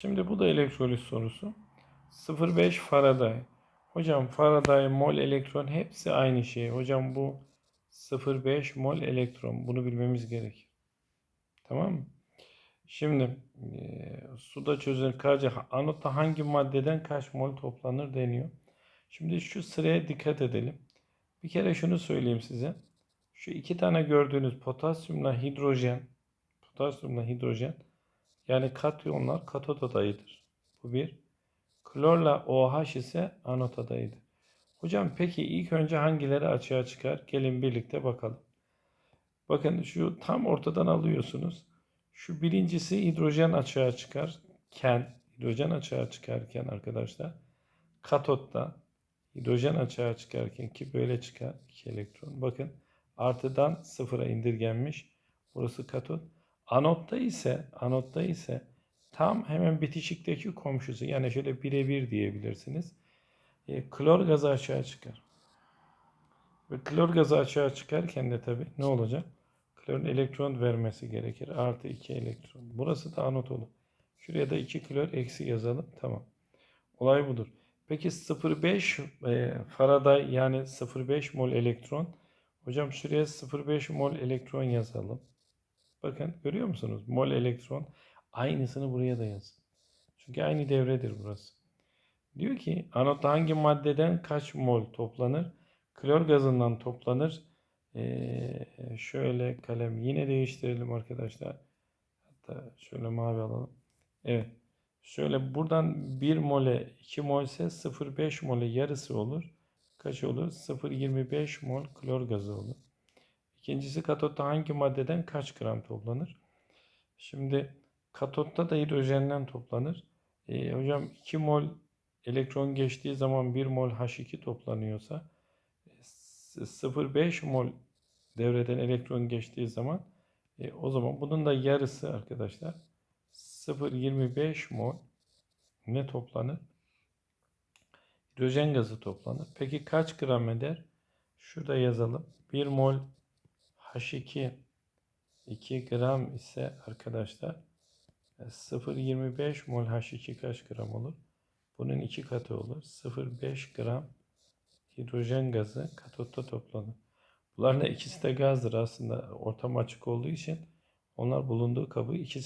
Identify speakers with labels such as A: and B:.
A: Şimdi bu da elektrolit sorusu. 0,5 Faraday. Hocam Faraday, mol, elektron hepsi aynı şey. Hocam bu 0,5 mol elektron. Bunu bilmemiz gerekir. Tamam mı? Şimdi eee, suda çözülen kaç anotta hangi maddeden kaç mol toplanır deniyor. Şimdi şu sıraya dikkat edelim. Bir kere şunu söyleyeyim size. Şu iki tane gördüğünüz potasyumla hidrojen, potasyumla hidrojen yani katyonlar katot adayıdır. Bu bir. Klorla OH ise anot adayıdır. Hocam peki ilk önce hangileri açığa çıkar? Gelin birlikte bakalım. Bakın şu tam ortadan alıyorsunuz. Şu birincisi hidrojen açığa çıkarken, hidrojen açığa çıkarken arkadaşlar katotta hidrojen açığa çıkarken ki böyle çıkar 2 elektron. Bakın artıdan sıfıra indirgenmiş. Burası katot. Anotta ise anotta ise tam hemen bitişikteki komşusu yani şöyle birebir diyebilirsiniz. E, klor gazı açığa çıkar. Ve klor gazı açığa çıkarken de tabii ne olacak? Klorun elektron vermesi gerekir. Artı 2 elektron. Burası da anot olur. Şuraya da 2 klor eksi yazalım. Tamam. Olay budur. Peki 0,5 e, Faraday yani 0,5 mol elektron. Hocam şuraya 0,5 mol elektron yazalım. Bakın görüyor musunuz? Mol elektron. Aynısını buraya da yazın. Çünkü aynı devredir burası. Diyor ki anotta hangi maddeden kaç mol toplanır? Klor gazından toplanır. Ee, şöyle kalem yine değiştirelim arkadaşlar. Hatta şöyle mavi alalım. Evet. Şöyle buradan 1 mole 2 mol ise 0,5 mole yarısı olur. Kaç olur? 0,25 mol klor gazı olur. İkincisi katotta hangi maddeden kaç gram toplanır? Şimdi katotta da hidrojenden toplanır. Ee, hocam 2 mol elektron geçtiği zaman 1 mol H2 toplanıyorsa 0,5 mol devreden elektron geçtiği zaman e, o zaman bunun da yarısı arkadaşlar 0,25 mol ne toplanır? Hidrojen gazı toplanır. Peki kaç gram eder? Şurada yazalım. 1 mol H2 2 gram ise arkadaşlar 0,25 mol H2 kaç gram olur? Bunun iki katı olur. 0,5 gram hidrojen gazı katotta toplanır. Bunların ikisi de gazdır aslında ortam açık olduğu için onlar bulunduğu kabı ikisi